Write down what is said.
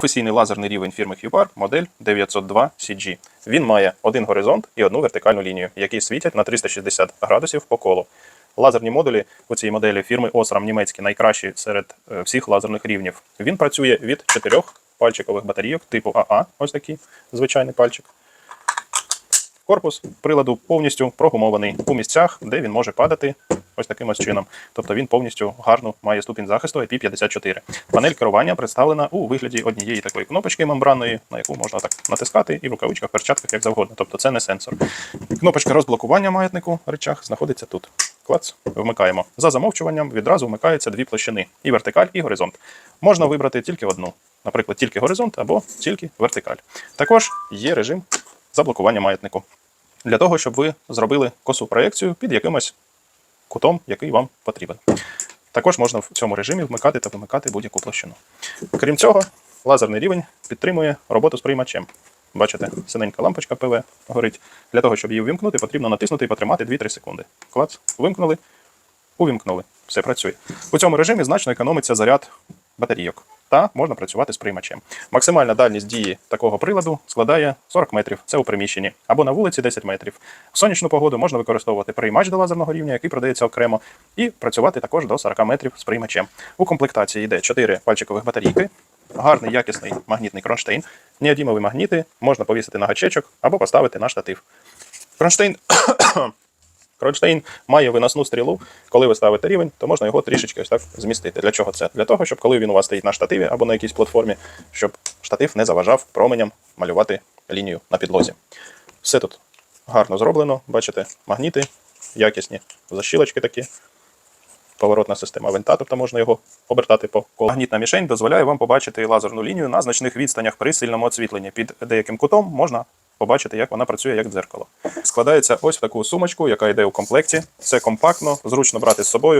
Професійний лазерний рівень фірми QPAR модель 902 CG. Він має один горизонт і одну вертикальну лінію, які світять на 360 градусів по колу. Лазерні модулі у цій моделі фірми Osram німецькі найкращі серед е, всіх лазерних рівнів. Він працює від чотирьох пальчикових батарійок типу АА, ось такий звичайний пальчик. Корпус приладу повністю прогумований у місцях, де він може падати ось таким ось чином. Тобто він повністю гарно має ступінь захисту IP54. Панель керування представлена у вигляді однієї такої кнопочки мембранної, на яку можна так натискати і в рукавичках, перчатках, як завгодно. Тобто це не сенсор. Кнопочка розблокування маятнику речах знаходиться тут. Клац, вмикаємо. За замовчуванням відразу вмикаються дві площини: і вертикаль, і горизонт. Можна вибрати тільки одну, наприклад, тільки горизонт або тільки вертикаль. Також є режим заблокування маятнику для того, щоб ви зробили косу проекцію під якимось кутом, який вам потрібен. Також можна в цьому режимі вмикати та вимикати будь-яку площину. Крім цього, лазерний рівень підтримує роботу з приймачем. Бачите, синенька лампочка ПВ горить. Для того, щоб її вимкнути, потрібно натиснути і потримати 2-3 секунди. Клац, вимкнули, увімкнули. Все працює. У цьому режимі значно економиться заряд батарійок. Та можна працювати з приймачем. Максимальна дальність дії такого приладу складає 40 метрів. Це у приміщенні, або на вулиці 10 метрів. В сонячну погоду можна використовувати приймач до лазерного рівня, який продається окремо, і працювати також до 40 метрів з приймачем. У комплектації йде 4 пальчикових батарійки, гарний якісний магнітний кронштейн. Неодімові магніти можна повісити на гачечок або поставити на штатив. Кронштейн Кронштейн має виносну стрілу. Коли ви ставите рівень, то можна його трішечки ось так змістити. Для чого це? Для того, щоб коли він у вас стоїть на штативі або на якійсь платформі, щоб штатив не заважав променям малювати лінію на підлозі. Все тут гарно зроблено. Бачите, магніти якісні, защілочки такі. Поворотна система винта, тобто можна його обертати по колу. Магнітна мішень дозволяє вам побачити лазерну лінію на значних відстанях при сильному освітленні. Під деяким кутом можна побачити, як вона працює як дзеркало. Складається ось в таку сумочку, яка йде у комплекті. Це компактно, зручно брати з собою.